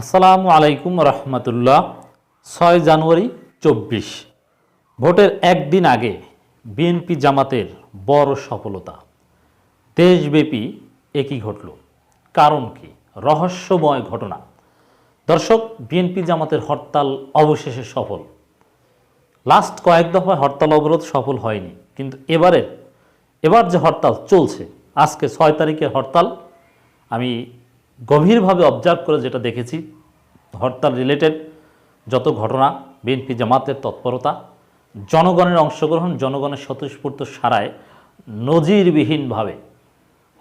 আসসালামু আলাইকুম রহমতুল্লাহ। ছয় জানুয়ারি চব্বিশ। ভোটের একদিন আগে বিএনপি জামাতের বড় সফলতা। দেশব্যাপী একই ঘটল। কারণ কি? রহস্যময় ঘটনা। দর্শক, বিএনপি জামাতের হরতাল অবশেষে সফল। লাস্ট কয়েক দফায় হরতাল অবরোধ সফল হয়নি। কিন্তু এবারের, এবার যে হরতাল চলছে, আজকে ছয় তারিখের হরতাল, আমি গভীরভাবে অবজার্ভ করে যেটা দেখেছি, হরতাল রিলেটেড যত ঘটনা বিএনপি জামাতের তৎপরতা, জনগণের অংশগ্রহণ, জনগণের স্বতঃস্ফূর্ত সারায় নজিরবিহীনভাবে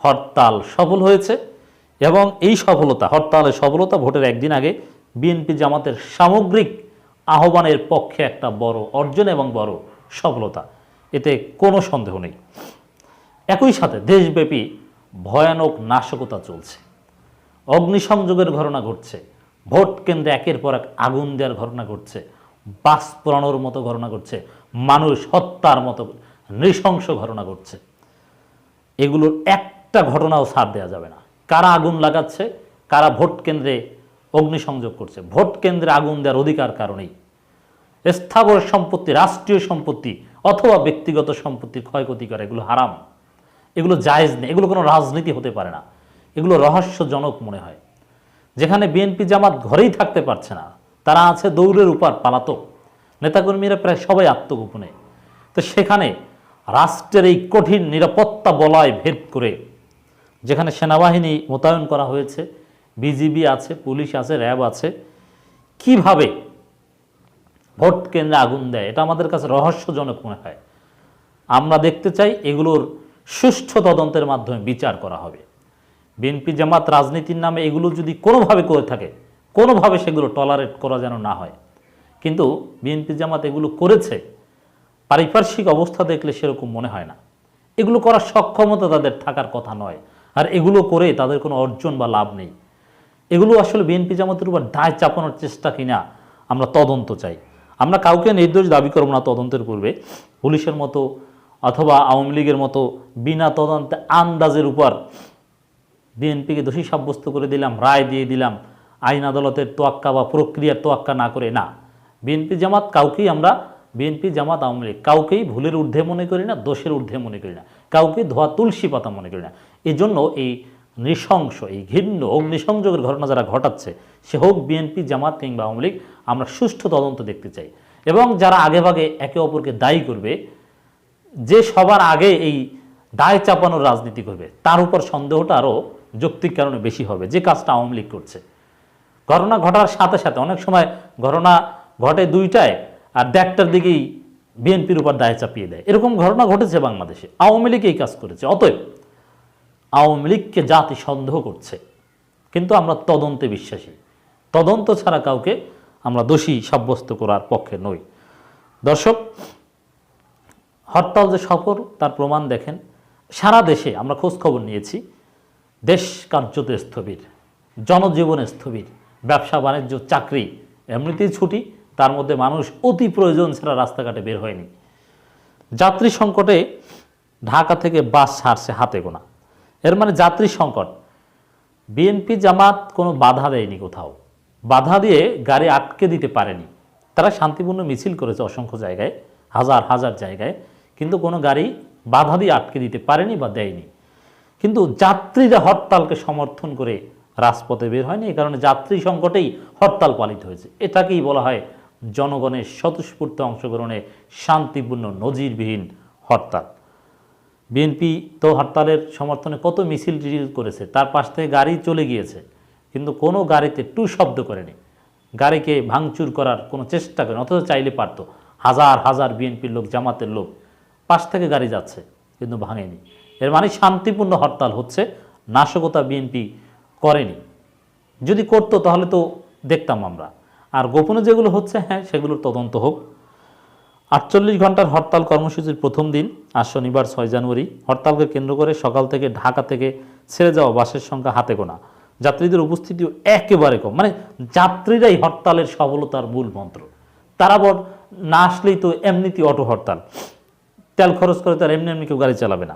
হরতাল সফল হয়েছে এবং এই সফলতা, হরতালের সফলতা ভোটের একদিন আগে বিএনপি জামাতের সামগ্রিক আহ্বানের পক্ষে একটা বড় অর্জন এবং বড় সফলতা। এতে কোনো সন্দেহ নেই। একই সাথে দেশব্যাপী ভয়ানক নাশকতা চলছে। অগ্নিসংযোগের ঘটনা ঘটছে। ভোট কেন্দ্রে একের পর এক আগুন দেওয়ার ঘটনা ঘটছে। বাস পোড়ানোর মতো ঘটনা ঘটছে। মানুষ হত্যার মতো নৃশংস ঘটনা ঘটছে। এগুলোর একটা ঘটনাও ছাড় দেওয়া যাবে না। কারা আগুন লাগাচ্ছে? কারা ভোট কেন্দ্রে অগ্নিসংযোগ করছে? ভোট কেন্দ্রে আগুন দেওয়ার অধিকার কারণেই। স্থাবর সম্পত্তি, রাষ্ট্রীয় সম্পত্তি অথবা ব্যক্তিগত সম্পত্তির ক্ষয়ক্ষতি করে, এগুলো হারাম। এগুলো জায়েজ নেই। এগুলো কোনো রাজনীতি হতে পারে না। এগুলো রহস্যজনক মনে হয়। যেখানে বিএনপি জামাত ঘরেই থাকতে পারছে না। তারা আছে দৌড়ের উপর পালাতক। নেতাকর্মীরা প্রায় সবাই আত্মগোপনে। তো সেখানে রাষ্ট্রের এই কঠিন নিরাপত্তা বলয় ভেদ করে, যেখানে সেনাবাহিনী মোতায়েন করা হয়েছে, বিজিবি আছে, পুলিশ আছে, র্যাব আছে, কীভাবে ভোট কেন্দ্রে আগুন দেয়, এটা আমাদের কাছে রহস্যজনক মনে হয়। আমরা দেখতে চাই এগুলোর সুষ্ঠু তদন্তের মাধ্যমে বিচার করা হবে। বিএনপি জামাত রাজনীতির নামে এগুলো যদি কোনোভাবে করে থাকে, কোনোভাবে সেগুলো টলারেট করা যেন না হয়। কিন্তু বিএনপি জামাত এগুলো করেছে, পারিপার্শ্বিক অবস্থা দেখলে সেরকম মনে হয় না। এগুলো করার সক্ষমতা তাদের থাকার কথা নয়, আর এগুলো করে তাদের কোনো অর্জন বা লাভ নেই। এগুলো আসলে বিএনপি জামাতের উপর দায় চাপানোর চেষ্টা কিনা আমরা তদন্ত চাই। আমরা কাউকে নির্দোষ দাবি করব না তদন্তের পূর্বে। পুলিশের মতো অথবা আওয়ামী লীগের মতো বিনা তদন্তে আন্দাজের উপর বিএনপিকে দোষী সাব্যস্ত করে দিলাম, রায় দিয়ে দিলাম, আইন আদালতের তোয়াক্কা বা প্রক্রিয়ার তোয়াক্কা না করে, না। বিএনপি জামাত কাউকেই আমরা, বিএনপি জামাত আওয়ামী লীগ কাউকেই ভুলের ঊর্ধ্বে মনে করি না, দোষের ঊর্ধ্বে মনে করি না, কাউকে ধোয়া তুলসী পাতা মনে করি না। এই জন্য এই নৃশংস, এই ঘৃণ্য অগ্নিসংযোগের ঘটনা যারা ঘটাচ্ছে, সে হোক বিএনপি জামাত কিংবা আওয়ামী লীগ, আমরা সুষ্ঠু তদন্ত দেখতে চাই। এবং যারা আগেভাগে একে অপরকে দায়ী করবে, যে সবার আগে এই দায় চাপানোর রাজনীতি করবে। তার উপর সন্দেহটা আরও যৌক্তিক কারণে বেশি হবে। যে কাজটা আওয়ামী লীগ করছে। ঘটনা ঘটার সাথে সাথে অনেক সময় ঘটনা ঘটে দুইটায় আর দেড়টার দিকেই বিএনপির উপর দায় চাপিয়ে দেয়। এরকম ঘটনা ঘটেছে বাংলাদেশে। আওয়ামী লীগ এই কাজ করেছে। অতএব আওয়ামী লীগকে জাতি সন্দেহ করছে। কিন্তু আমরা তদন্তে বিশ্বাসী। তদন্ত ছাড়া কাউকে আমরা দোষী সাব্যস্ত করার পক্ষে নই। দর্শক, হরতাল যে সফর, তার প্রমাণ দেখেন। সারা দেশে আমরা খোঁজ খবর নিয়েছি। দেশ কার্যত স্থবির, জনজীবন স্থবির, ব্যবসা, বাণিজ্য, চাকরি এমনিতেই ছুটি, তার মধ্যে মানুষ অতি প্রয়োজন ছাড়া রাস্তাঘাটে বের হয়নি। যাত্রী সংকটে ঢাকা থেকে বাস ছাড়ছে হাতে গোনা। এর মানে যাত্রী সংকট। বিএনপি জামাত কোনো বাধা দেয়নি কোথাও। বাধা দিয়ে গাড়ি আটকে দিতে পারেনি। তারা শান্তিপূর্ণ মিছিল করেছে অসংখ্য জায়গায়, হাজার হাজার জায়গায়। কিন্তু কোনো গাড়ি বাধা দিয়ে আটকে দিতে পারেনি বা দেয়নি। কিন্তু যাত্রীরা হরতালকে সমর্থন করে রাজপথে বের হয়নি, এই কারণে যাত্রী সংকটেই হরতাল পালিত হয়েছে। এটাকেই বলা হয় জনগণের স্বতঃস্ফূর্ত অংশগ্রহণে শান্তিপূর্ণ, নজিরবিহীন হরতাল। বিএনপি তো হরতালের সমর্থনে কত মিছিল টিছিল করেছে, তার পাশ থেকে গাড়ি চলে গিয়েছে, কিন্তু কোনো গাড়িতে টু শব্দ করেনি। গাড়িকে ভাঙচুর করার কোনো চেষ্টা করেনি, অথচ চাইলে পারতো হাজার হাজার বিএনপির লোক, জামাতের লোক পাশ থেকে গাড়ি যাচ্ছে, কিন্তু ভাঙেনি। এর মানে শান্তিপূর্ণ হরতাল হচ্ছে, নাশকতা বিএনপি করেনি। যদি করতো তাহলে তো দেখতাম আমরা। আর গোপনে যেগুলো হচ্ছে হ্যাঁ সেগুলোর তদন্ত হোক। আটচল্লিশ ঘণ্টার হরতাল কর্মসূচির প্রথম দিন, আজ শনিবার ছয় জানুয়ারি, হরতালকে কেন্দ্র করে সকাল থেকে ঢাকা থেকে ছেড়ে যাওয়া বাসের সংখ্যা হাতে গোনা। যাত্রীদের উপস্থিতিও একেবারে কম। মানে যাত্রীরাই হরতালের সফলতার মূল মন্ত্র। তারা বর না আসলেই তো এমনিতেই অটো হরতাল। তেল খরচ করে তার এমনি এমনি কেউ গাড়ি চালাবে না।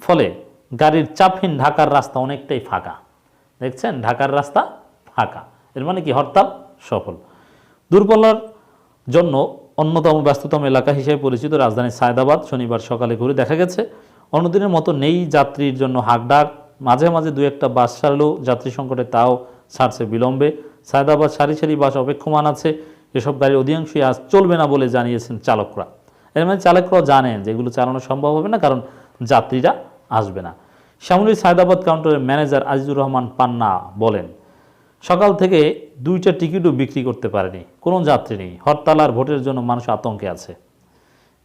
ফলে গাড়ির চাপহীন ঢাকার রাস্তা অনেকটাই ফাঁকা। দেখছেন? ঢাকার রাস্তা ফাঁকা। এর মানে কি? হরতাল সফল। দূরপাল্লার জন্য অন্যতম ব্যস্ততম এলাকা হিসেবে পরিচিত রাজধানী সায়দাবাদ শনিবার সকালে ঘুরে দেখা গেছে, অন্যদিনের মতো নেই যাত্রীর জন্য হাকডাক। মাঝে মাঝে দু একটা বাস ছাড়লেও যাত্রী সংকটে তাও ছাড়ছে বিলম্বে। সায়দাবাদ সারি সারি বাস অপেক্ষমান আছে। এসব গাড়ির অধিকাংশই আজ চলবে না বলে জানিয়েছেন চালকরা। এর মানে চালকরাও জানেন যে এগুলো চালানো সম্ভব হবে না, কারণ যাত্রীরা আসবে না। শ্যামলী সায়দাবাদ কাউন্টারের ম্যানেজার আজিজুর রহমান পান্না বলেন, সকাল থেকে দুইটা টিকিটও বিক্রি করতে পারেনি, কোনো যাত্রী নেই, হরতাল আর ভোটের জন্য মানুষ আতঙ্কে আছে।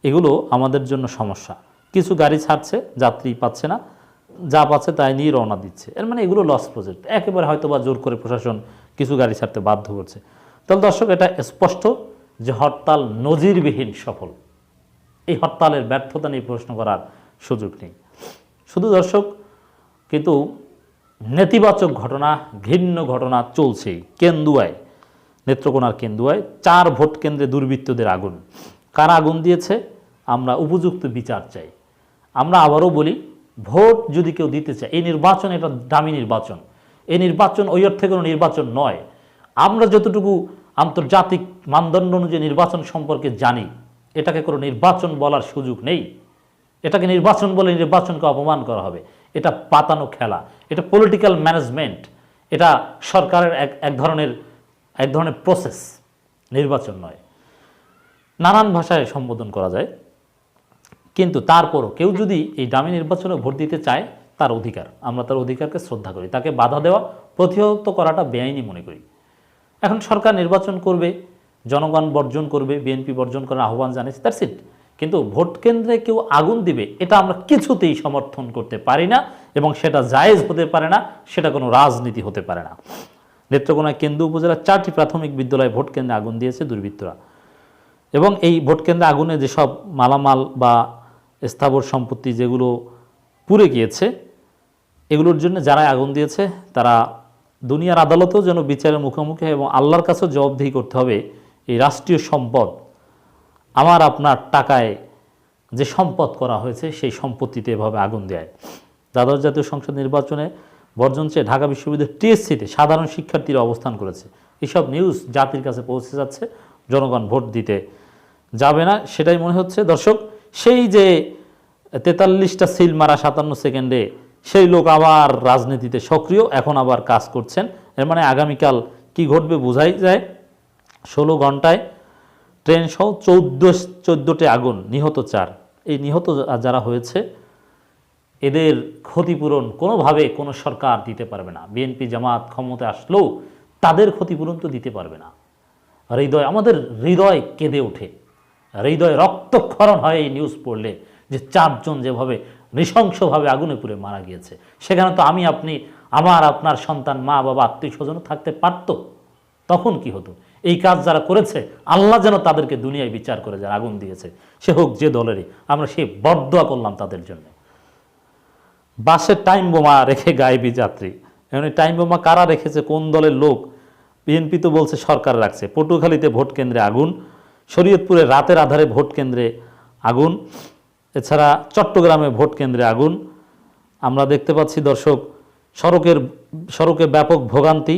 এগুলো আমাদের জন্য সমস্যা। কিছু গাড়ি ছাড়ছে, যাত্রী পাচ্ছে না, যা পাচ্ছে তাই নিয়ে রওনা দিচ্ছে। এর মানে এগুলো লস প্রজেক্ট একেবারে হয়তো বা জোর করে প্রশাসন কিছু গাড়ি ছাড়তে বাধ্য করছে। তাহলে দর্শক, এটা স্পষ্ট যে হরতাল নজিরবিহীন সফল। এই হরতালের ব্যর্থতা নিয়ে প্রশ্ন করার সুযোগ নেই। শুধু দর্শক, কিন্তু নেতিবাচক ঘটনা, ঘৃণ্য ঘটনা চলছে কেন্দুয়ায়। নেত্রকোনার কেন্দুয়ায় চার ভোট কেন্দ্রে দুর্বৃত্তদের আগুন। কারা আগুন দিয়েছে? আমরা উপযুক্ত বিচার চাই। আমরা আবারও বলি, ভোট যদি কেউ দিতে চায়, এই নির্বাচন এটা দামি নির্বাচন। এই নির্বাচন ওই অর্থে কোনো নির্বাচন নয়। আমরা যতটুকু আন্তর্জাতিক মানদণ্ড অনুযায়ী নির্বাচন সম্পর্কে জানি এটাকে কোনো নির্বাচন বলার সুযোগ নেই। এটাকে নির্বাচন বলে নির্বাচনকে অপমান করা হবে। এটা পাতানো খেলা। এটা পলিটিক্যাল ম্যানেজমেন্ট এটা সরকারের এক এক ধরনের এক ধরনের প্রসেস নির্বাচন নয়। নানান ভাষায় সম্বোধন করা যায়। কিন্তু তারপরও কেউ যদি এই দামি নির্বাচনে ভোট দিতে চায়, তার অধিকার। আমরা তার অধিকারকে শ্রদ্ধা করি। তাকে বাধা দেওয়া, প্রতিহত করাটা বেআইনি মনে করি। এখন সরকার নির্বাচন করবে জনগণ বর্জন করবে, বিএনপি বর্জন করার আহ্বান জানিয়েছে তার সিট কিন্তু ভোট কেন্দ্রে কেউ আগুন দিবে, এটা আমরা কিছুতেই সমর্থন করতে পারি না এবং সেটা জায়েজ হতে পারে না, সেটা কোনো রাজনীতি হতে পারে না। নেত্রকোনায় কেন্দ্র উপজেলার চারটি প্রাথমিক বিদ্যালয়ে ভোট কেন্দ্রে আগুন দিয়েছে দুর্বৃত্তরা। এবং এই ভোট কেন্দ্রে আগুনে যেসব মালামাল বা স্থাবর সম্পত্তি যেগুলো পুড়ে গিয়েছে, এগুলোর জন্য যারা আগুন দিয়েছে, তারা দুনিয়ার আদালতেও যেন বিচারের মুখোমুখি এবং আল্লাহর কাছেও জবাবদিহি করতে হবে এই রাষ্ট্রীয় সম্পদ আমার আপনার টাকায় যে সম্পদ করা হয়েছে, সেই সম্পত্তিতে এভাবে আগুন দেয়। দ্বাদশ জাতীয় সংসদ নির্বাচনে বর্জন চেয়ে ঢাকা বিশ্ববিদ্যালয়ের টিএসসিতে সাধারণ শিক্ষার্থীরা অবস্থান করেছে। এসব নিউজ জাতির কাছে পৌঁছে যাচ্ছে, জনগণ ভোট দিতে যাবে না, সেটাই মনে হচ্ছে। দর্শক, সেই যে তেতাল্লিশটা সিল মারা সাতান্ন সেকেন্ডে সেই লোক আবার রাজনীতিতে সক্রিয়, এখন আবার কাজ করছেন। এর মানে আগামীকাল কি ঘটবে বোঝাই যায়। ষোলো ঘন্টায় ট্রেন সহ চৌদ্দ, চোদ্দোটি আগুন, নিহত চার। এই নিহত যারা হয়েছে, এদের ক্ষতিপূরণ কোনোভাবে কোনো সরকার দিতে পারবে না। বিএনপি জামাত ক্ষমতায় আসলেও তাদের ক্ষতিপূরণ তো দিতে পারবে না। হৃদয়, আমাদের হৃদয় কেঁদে ওঠে। হৃদয় রক্তক্ষরণ হয় এই নিউজ পড়লে, যে চারজন যেভাবে নৃশংসভাবে আগুনে পুড়ে মারা গিয়েছে। সেখানে তো আমি, আপনি, আমার, আপনার সন্তান, মা, বাবা আত্মীয় স্বজনও থাকতে পারতো। তখন কি হতো? এই কাজ যারা করেছে, আল্লাহ যেন তাদেরকে দুনিয়ায় বিচার করে, যারা আগুন দিয়েছে। সে হোক যে দলেরই, আমরা সে বরদোয়া করলাম তাদের জন্য। বাসের টাইম বোমা রেখে গায়েবী যাত্রী। এমনি টাইম বোমা কারা রেখেছে, কোন দলের লোক? বিএনপি তো বলছে সরকার রাখছে। পটুখালীতে ভোট কেন্দ্রে আগুন। শরীয়তপুরে রাতের আধারে ভোট কেন্দ্রে আগুন। এছাড়া চট্টগ্রামে ভোট কেন্দ্রে আগুন। আমরা দেখতে পাচ্ছি দর্শক, সড়কের, সড়কে ব্যাপক ভোগান্তি।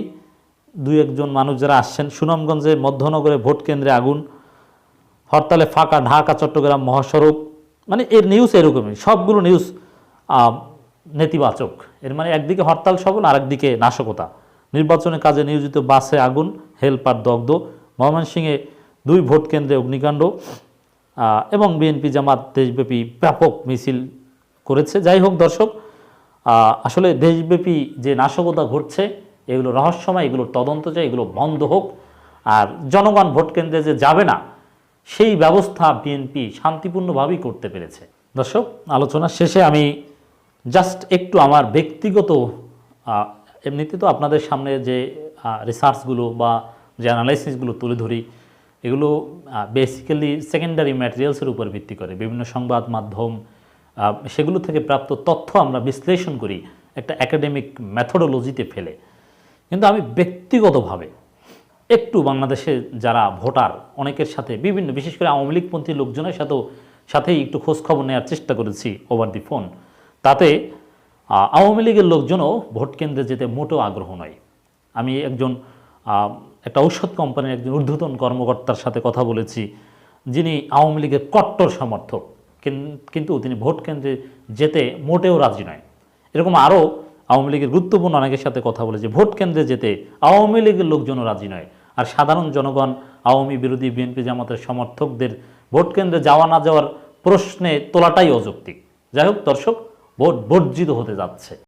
দুই একজন মানুষ যারা আসছেন সুনামগঞ্জে মধ্যনগরে ভোট কেন্দ্রে আগুন, হরতালে ফাঁকা ঢাকা, চট্টগ্রাম মহাসড়ক মানে এর নিউজ এরকমই, সবগুলো নিউজ নেতিবাচক। এর মানে একদিকে হরতাল সফল আর একদিকে নাশকতা। নির্বাচনের কাজে নিয়োজিত বাসে আগুন, হেলপার দগ্ধ, ময়মনসিংহে দুই ভোট কেন্দ্রে অগ্নিকাণ্ড এবং বিএনপি জামাত দেশব্যাপী ব্যাপক মিছিল করেছে। যাই হোক দর্শক আসলে দেশব্যাপী যে নাশকতা ঘটছে এগুলো রহস্যময় এগুলোর তদন্ত চাই, এগুলো বন্ধ হোক। আর জনগণ ভোট কেন্দ্রে যে যাবে না, সেই ব্যবস্থা বিএনপি শান্তিপূর্ণভাবেই করতে পেরেছে। দর্শক, আলোচনা শেষে আমি জাস্ট একটু আমার ব্যক্তিগত এমনিতে তো আপনাদের সামনে যে রিসার্চগুলো বা যে অ্যানালাইসিসগুলো তুলে ধরি, এগুলো বেসিক্যালি সেকেন্ডারি ম্যাটেরিয়ালসের উপর ভিত্তি করে। বিভিন্ন সংবাদ মাধ্যম সেগুলো থেকে প্রাপ্ত তথ্য আমরা বিশ্লেষণ করি। একটা একাডেমিক মেথোডোলজিতে ফেলে। কিন্তু আমি ব্যক্তিগতভাবে একটু বাংলাদেশে যারা ভোটার, অনেকের সাথে বিভিন্ন, বিশেষ করে আওয়ামী লীগপন্থী লোকজনের সাথেও, সাথেই একটু খোঁজ খবর নেওয়ার চেষ্টা করেছি ওভার দি ফোন তাতে আওয়ামী লীগের লোকজনও ভোট কেন্দ্রে যেতে মোটেও আগ্রহ নয়। আমি একজন একটা ঔষধ কোম্পানির একজন ঊর্ধ্বতন কর্মকর্তার সাথে কথা বলেছি, যিনি আওয়ামী লীগের কট্টর সমর্থক। কিন্তু তিনি ভোট কেন্দ্রে যেতে মোটেও রাজি নয়। এরকম আরও আওয়ামী লীগের গুরুত্বপূর্ণ অনেকের সাথে কথা বলেছে। ভোট কেন্দ্রে যেতে আওয়ামী লীগের লোকজনও রাজি নয়। আর সাধারণ জনগণ, আওয়ামী বিরোধী বিএনপি জামাতের সমর্থকদের ভোট কেন্দ্রে যাওয়া না যাওয়ার প্রশ্নে তোলাটাই অযৌক্তিক। যাই হোক, দর্শক, ভোট বর্জিত হতে যাচ্ছে।